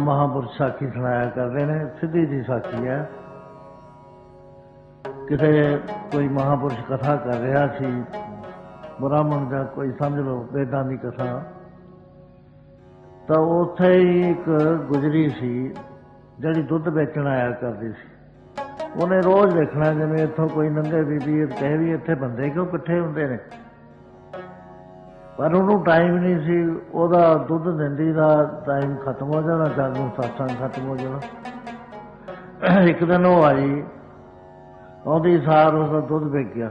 ਆਮ ਮਹਾਂਪੁਰਸ਼ ਸਾਖੀ ਸੁਣਾਇਆ ਕਰਦੇ ਨੇ, ਸਿੱਧੀ ਜੀ ਸਾਖੀ ਹੈ। ਕਿਤੇ ਕੋਈ ਮਹਾਂਪੁਰਸ਼ ਕਥਾ ਕਰ ਰਿਹਾ ਸੀ, ਬ੍ਰਾਹਮਣ ਦਾ ਕੋਈ ਸਮਝ ਲਓ ਵੇਦਾਂ ਦੀ ਕਥਾ, ਤਾਂ ਉੱਥੇ ਹੀ ਇੱਕ ਗੁਜਰੀ ਸੀ, ਜਿਹੜੀ ਦੁੱਧ ਵੇਚਣ ਆਇਆ ਕਰਦੀ ਸੀ। ਉਹਨੇ ਰੋਜ਼ ਦੇਖਣਾ ਜਿਵੇਂ ਇੱਥੋਂ ਕੋਈ ਨੰਗੇ ਬੀਬੀ ਕਹੇ ਵੀ ਇੱਥੇ ਬੰਦੇ ਕਿਉਂ ਇਕੱਠੇ ਹੁੰਦੇ ਨੇ? ਪਰ ਉਹਨੂੰ ਟਾਈਮ ਨਹੀਂ ਸੀ, ਉਹਦਾ ਦੁੱਧ ਦਿੰਦੀ ਦਾ ਟਾਈਮ ਖਤਮ ਹੋ ਜਾਣਾ, ਜਦ ਨੂੰ satsang ਖਤਮ ਹੋ ਜਾਣਾ। ਇੱਕ ਦਿਨ ਉਹ ਆਈ ਉਹਦੀ ਸਾਰ ਉਹਦਾ ਦੁੱਧ ਵਿਕ ਗਿਆ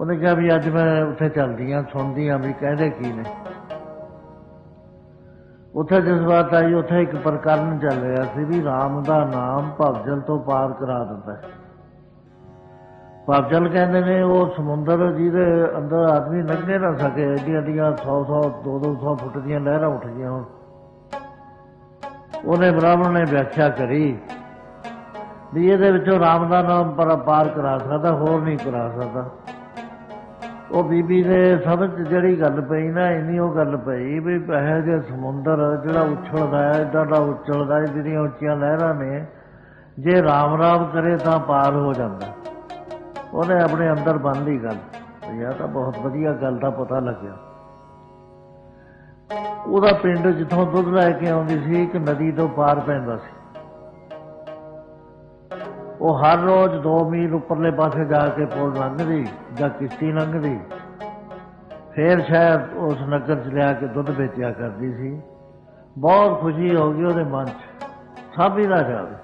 ਉਹਨੇ ਕਿਹਾ ਵੀ ਅੱਜ ਮੈਂ ਉੱਥੇ ਚੱਲਦੀ ਆ ਸੁਣਦੀ ਆ ਵੀ ਕਹਿੰਦੇ ਕੀ ਨੇ। ਉੱਥੇ ਜਿਸ ਵਾਰ ਆਈ, ਉੱਥੇ ਇੱਕ ਪ੍ਰਕਰਨ ਚੱਲ ਰਿਹਾ ਸੀ ਵੀ ਰਾਮ ਦਾ ਨਾਮ ਭਵਜਲ ਤੋਂ ਪਾਰ ਕਰਾ ਦਿੰਦਾ ਹੈ। ਭਵਜਲ ਕਹਿੰਦੇ ਨੇ, ਉਹ ਸਮੁੰਦਰ ਜਿਹਦੇ ਅੰਦਰ ਆਦਮੀ ਲੰਘੇ ਨਾ ਸਕੇ ਏਡੀਆਂ ਏਡੀਆਂ 100 100 2 200 ਫੁੱਟ ਦੀਆਂ ਲਹਿਰਾਂ ਉੱਠ ਗਈਆਂ ਹੁਣ। ਉਹਨੇ ਬ੍ਰਾਹਮਣ ਨੇ ਵਿਆਖਿਆ ਕਰੀ ਵੀ ਇਹਦੇ ਵਿੱਚੋਂ ਰਾਮ ਦਾ ਨਾਮ ਪਰ ਪਾਰ ਕਰਾ ਸਕਦਾ, ਹੋਰ ਨਹੀਂ ਕਰਾ ਸਕਦਾ। ਉਹ ਬੀਬੀ ਦੇ ਸਮਝ 'ਚ ਜਿਹੜੀ ਗੱਲ ਪਈ ਨਾ, ਇੰਨੀ ਉਹ ਗੱਲ ਪਈ ਵੀ ਇਹ ਜੇ ਸਮੁੰਦਰ ਜਿਹੜਾ ਉਛਲਦਾ ਹੈ, ਏਡਾ ਦਾ ਉਛਲਦਾ ਹੈ, ਜਿਹੜੀਆਂ ਉੱਚੀਆਂ ਲਹਿਰਾਂ ਨੇ, ਜੇ ਰਾਮ ਰਾਮ ਕਰੇ ਤਾਂ ਪਾਰ ਹੋ ਜਾਂਦਾ। ਉਹਨੇ ਆਪਣੇ ਅੰਦਰ ਬੰਨ ਲਈ ਗੱਲ ਵੀ ਇਹ ਤਾਂ ਬਹੁਤ ਵਧੀਆ ਗੱਲ ਦਾ ਪਤਾ ਲੱਗਿਆ। ਉਹਦਾ ਪਿੰਡ ਜਿੱਥੋਂ ਦੁੱਧ ਲੈ ਕੇ ਆਉਂਦੀ ਸੀ, ਇੱਕ ਨਦੀ ਤੋਂ ਪਾਰ ਪੈਂਦਾ ਸੀ। ਉਹ ਹਰ ਰੋਜ਼ 2 ਮੀਲ ਉੱਪਰਲੇ ਪਾਸੇ ਜਾ ਕੇ ਪੁਲ ਲੰਘਦੀ ਜਾਂ ਕਿਸ਼ਤੀ ਲੰਘਦੀ। ਫੇਰ ਸ਼ਾਇਦ ਉਸ ਨਗਰ ਚ ਲਿਆ ਕੇ ਦੁੱਧ ਵੇਚਿਆ ਕਰਦੀ ਸੀ। ਬਹੁਤ ਖੁਸ਼ੀ ਹੋ ਗਈ ਉਹਦੇ ਮਨ ਚ। ਸਭ ਹੀ ਨਾ ਜਾਵੇ।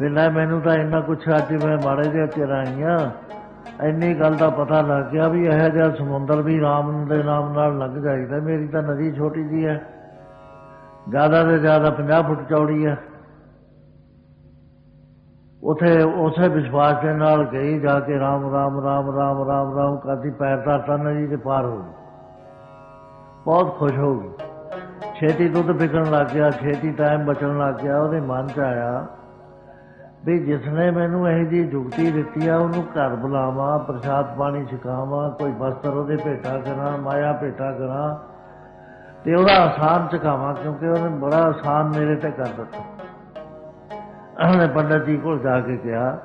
ਵੀ ਲੈ ਮੈਨੂੰ ਤਾਂ ਇੰਨਾ ਕੁਛ ਅੱਜ ਮੈਂ ਮਾੜੇ ਜਿਹੇ ਚਿਰ ਆਈਆਂ। ਇੰਨੀ ਗੱਲ ਦਾ ਪਤਾ ਲੱਗ ਗਿਆ ਵੀ ਇਹ ਜਿਹਾ ਸਮੁੰਦਰ ਵੀ ਰਾਮ ਦੇ ਨਾਮ ਨਾਲ ਲੰਘ ਜਾਈਦਾ। ਮੇਰੀ ਤਾਂ ਨਦੀ ਛੋਟੀ ਜੀ ਹੈ। ਜ਼ਿਆਦਾ ਤੋਂ ਜ਼ਿਆਦਾ 50 ਫੁੱਟ ਚੌੜੀ ਹੈ। ਉਥੇ ਉਸੇ ਵਿਸ਼ਵਾਸ ਦੇ ਨਾਲ ਗਈ, ਜਾ ਕੇ ਰਾਮ ਰਾਮ ਰਾਮ ਰਾਮ ਰਾਮ ਰਾਮ ਕਰਦੀ, ਪੈਰ ਦਾ ਧਰਤਾ ਜੀ ਦੇ ਪਾਰ ਹੋ ਗਈ। ਬਹੁਤ ਖੁਸ਼ ਹੋ ਗਈ। ਛੇਤੀ ਦੁੱਧ ਵਿਕਣ ਲੱਗ ਗਿਆ, ਛੇਤੀ ਟਾਈਮ ਬਚਣ ਲੱਗ ਗਿਆ, ਉਹਦੇ ਮਨ 'ਚ ਆਇਆ ਵੀ ਜਿਸਨੇ ਮੈਨੂੰ ਇਹ ਜੀ ਜੁਗਤੀ ਦਿੱਤੀ ਆ, ਉਹਨੂੰ ਘਰ ਬੁਲਾਵਾਂ, ਪ੍ਰਸ਼ਾਦ ਪਾਣੀ ਛਕਾਵਾਂ, ਕੋਈ ਬਸਤਰ ਉਹਦੇ ਭੇਟਾ ਕਰਾਂ, ਮਾਇਆ ਭੇਟਾ ਕਰਾਂ, ਤੇ ਉਹਦਾ ਆਸਾਨ ਚਕਾਵਾਂ ਕਿਉਂਕਿ ਉਹਨੇ ਬੜਾ ਆਸਾਨ ਮੇਰੇ ਤੇ ਕਰ ਦਿੱਤਾ। ਉਹਨੇ ਪੰਡਤ ਜੀ ਕੋਲ ਜਾ ਕੇ ਕਿਹਾ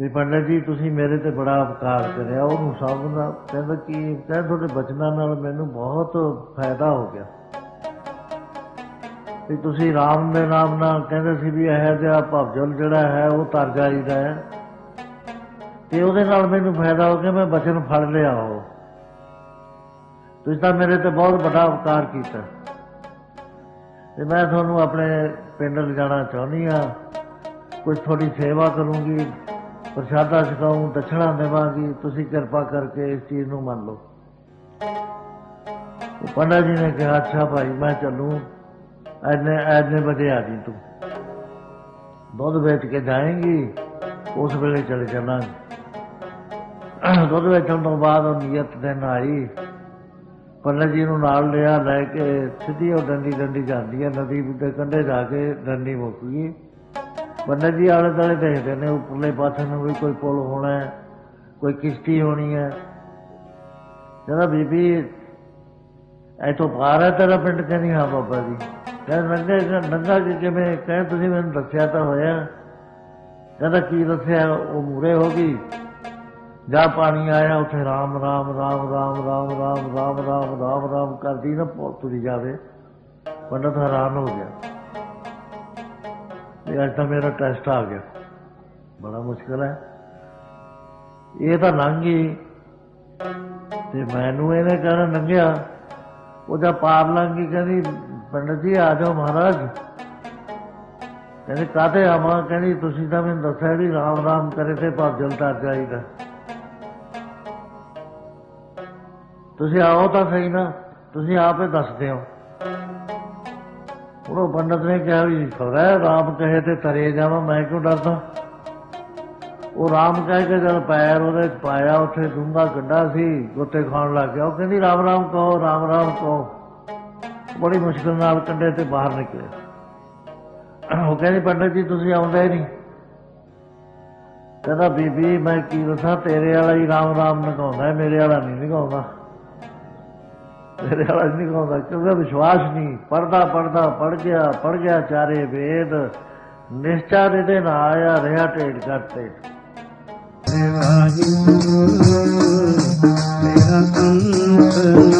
ਵੀ ਪੰਡਤ ਜੀ, ਤੁਸੀਂ ਮੇਰੇ ਤੇ ਬੜਾ ਉਪਕਾਰ ਕਰਿਆ। ਉਹਨੂੰ ਸਭ ਦਾ ਕਹਿੰਦਾ ਕਿ ਕਹਿੰਦਾ ਤੁਹਾਡੇ ਬਚਨਾਂ ਨਾਲ ਮੈਨੂੰ ਬਹੁਤ ਫਾਇਦਾ ਹੋ ਗਿਆ। ਵੀ ਤੁਸੀਂ ਰਾਮ ਦੇ ਨਾਮ ਨਾਲ ਕਹਿੰਦੇ ਸੀ ਵੀ ਇਹ ਜਿਹਾ ਭਵਜਲ ਜਿਹੜਾ ਹੈ, ਉਹ ਤਰ ਜਾਈਦਾ ਹੈ। ਤੇ ਉਹਦੇ ਨਾਲ ਮੈਨੂੰ ਫਾਇਦਾ ਹੋ ਗਿਆ, ਮੈਂ ਬਚਨ ਫੜ ਲਿਆ ਉਹ। ਤੁਸੀਂ ਤਾਂ ਮੇਰੇ ਤੇ ਬਹੁਤ ਵੱਡਾ ਉਪਕਾਰ ਕੀਤਾ। ਤੇ ਮੈਂ ਤੁਹਾਨੂੰ ਆਪਣੇ ਪਿੰਡ ਲਿਜਾਣਾ ਚਾਹੁੰਦੀ ਆ ਕੁਝ ਥੋੜੀ ਸੇਵਾ ਕਰੂੰਗੀ, ਪ੍ਰਸ਼ਾਦਾ ਛਕਾਉਂ ਦਛਣਾ ਦੇਵਾਂਗੀ, ਤੁਸੀਂ ਕਿਰਪਾ ਕਰਕੇ ਇਸ ਚੀਜ਼ ਨੂੰ ਮੰਨ ਲਓ। ਪੰਡਾ ਜੀ ਨੇ ਕਿਹਾ, ਅੱਛਾ ਭਾਈ, ਮੈਂ ਚੱਲੂ। ਐਨੇ ਐਨੇ ਵਜੇ ਆ ਜੀ ਤੂੰ। ਦੁੱਧ ਵੇਚ ਕੇ ਜਾਏਂਗੀ, ਉਸ ਵੇਲੇ ਚਲੇ ਜਾਵਾਂਗੇ। ਦੁੱਧ ਵੇਚਣ ਤੋਂ ਬਾਅਦ ਉਹ ਨਿਯਤ ਦਿਨ ਆਈ। ਪੰਡਤ ਜੀ ਨੂੰ ਨਾਲ ਲਿਆ, ਲੈ ਕੇ ਸਿੱਧੀ ਉਹ ਡੰਡੀ ਡੰਡੀ ਜਾਂਦੀ ਹੈ ਨਦੀ ਦੇ ਕੰਢੇ ਜਾ ਕੇ ਡੰਡੀ ਮੁੱਕ ਗਈ। ਪੰਡਤ ਜੀ ਆਲੇ ਦੁਆਲੇ ਦੇਖਦੇ ਨੇ, ਉੱਪਰਲੇ ਪਾਸੇ ਨੂੰ ਵੀ ਕੋਈ ਪੁਲ ਹੋਣਾ ਹੈ, ਕੋਈ ਕਿਸ਼ਤੀ ਹੋਣੀ ਹੈ। ਕਹਿੰਦਾ, ਬੀਬੀ ਐਤੋਂ ਪਾਰ ਹੈ ਤੇਰਾ ਪਿੰਡ ਕਹਿੰਦੀ ਹਾਂ ਬਾਬਾ ਜੀ? ਕਹਿੰਦਾ ਨੰਗੇ ਨੰਗਾ ਜੀ ਕਿਵੇਂ ਕਹਿੰਦਾ ਤੁਸੀਂ ਮੈਨੂੰ ਦੱਸਿਆ ਤਾਂ ਹੋਇਆ। ਕਹਿੰਦਾ, ਕੀ ਦੱਸਿਆ? ਉਹ ਮੂਰੇ ਹੋ ਗਈ। ਜਾ ਪਾਣੀ ਆਇਆ, ਉੱਥੇ ਰਾਮ ਰਾਮ ਰਾਮ ਰਾਮ ਰਾਮ ਰਾਮ ਰਾਮ ਰਾਮ ਰਾਮ ਰਾਮ ਕਰਦੀ ਨਾ ਤੁਰੀ ਜਾਵੇ। ਪੰਡਤ ਹੈਰਾਨ ਹੋ ਗਿਆ। ਇਹ ਅੱਜ ਤਾਂ ਮੇਰਾ ਟੈਸਟ ਆ ਗਿਆ। ਬੜਾ ਮੁਸ਼ਕਲ ਹੈ। ਇਹ ਤਾਂ ਲੰਘੀ ਤੇ ਮੈਨੂੰ ਇਹਨੇ ਕਹਿਣਾ, ਲੰਘਿਆ। ਉਹ ਜਦ ਪਾਰ ਲੰਘੀ ਕਹਿੰਦੀ ਪੰਡਤ ਜੀ, ਆ ਜਾਓ ਮਹਾਰਾਜ। ਕਹਿੰਦੇ ਕਾਤੇ ਆਵਾਂ? ਕਹਿੰਦੀ, ਤੁਸੀਂ ਤਾਂ ਮੈਨੂੰ ਦੱਸਿਆ ਵੀ ਰਾਮ ਰਾਮ ਕਰੇ ਤੇ ਭਜਲ ਤਰ ਜਾਈਦਾ। ਤੁਸੀਂ ਆਓ ਤਾਂ ਸਹੀ ਨਾ, ਤੁਸੀਂ ਆਪੇ ਦੱਸਦੇ ਹੋ। ਉਹ ਪੰਡਤ ਨੇ ਕਿਹਾ ਵੀ ਖਰਾ ਰਾਮ ਕਹੇ ਤੇ ਤਰੇ ਜਾਵਾਂ, ਮੈਂ ਕਿਉਂ ਡਰਦਾ? ਉਹ ਰਾਮ ਕਹਿ ਕੇ ਜਦ ਪੈਰ ਉਹਦੇ ਪਾਇਆ, ਉੱਥੇ ਡੂੰਘਾ ਗੱਡਾ ਸੀ ਗੋਤੇ ਖਾਣ ਲੱਗ ਗਿਆ। ਉਹ ਕਹਿੰਦੀ, ਰਾਮ ਰਾਮ ਕਹੋ, ਰਾਮ ਰਾਮ ਕਹੋ। ਬੜੀ ਮੁਸ਼ਕਲ ਨਾਲ ਕੰਡੇ ਤੇ ਬਾਹਰ ਨਿਕਲੇ। ਉਹ ਕਹਿੰਦੇ, ਪੰਡਤ ਜੀ, ਤੁਸੀਂ ਆਉਂਦੇ ਨਹੀਂ। ਕਹਿੰਦਾ, ਬੀਬੀ, ਮੈਂ ਕੀ ਦੱਸਾਂ, ਤੇਰੇ ਵਾਲਾ ਹੀ ਰਾਮ ਰਾਮ ਨਿਕਾਉਂਦਾ ਮੇਰੇ ਵਾਲਾ ਨਹੀਂ ਨਿਕਾਉਂਦਾ। ਮੇਰੇ ਵਾਲਾ ਨਹੀਂ ਨਿਕਾਉਂਦਾ, ਕਿਉਂਕਿ ਵਿਸ਼ਵਾਸ ਨਹੀਂ। ਪਰਦਾ ਪਰਦਾ ਪੜ ਗਿਆ ਪੜ ਗਿਆ, ਚਾਰੇ ਵੇਦ। ਨਿਸ਼ਚਾ ਦੇ ਦੇ ਨਾ ਆਇਆ, ਰਿਹਾ ਟੇੜ ਕਰਤੇ ਵਾਹਿਗੁਰੂ ਮੇਰਾ ਕੰਨ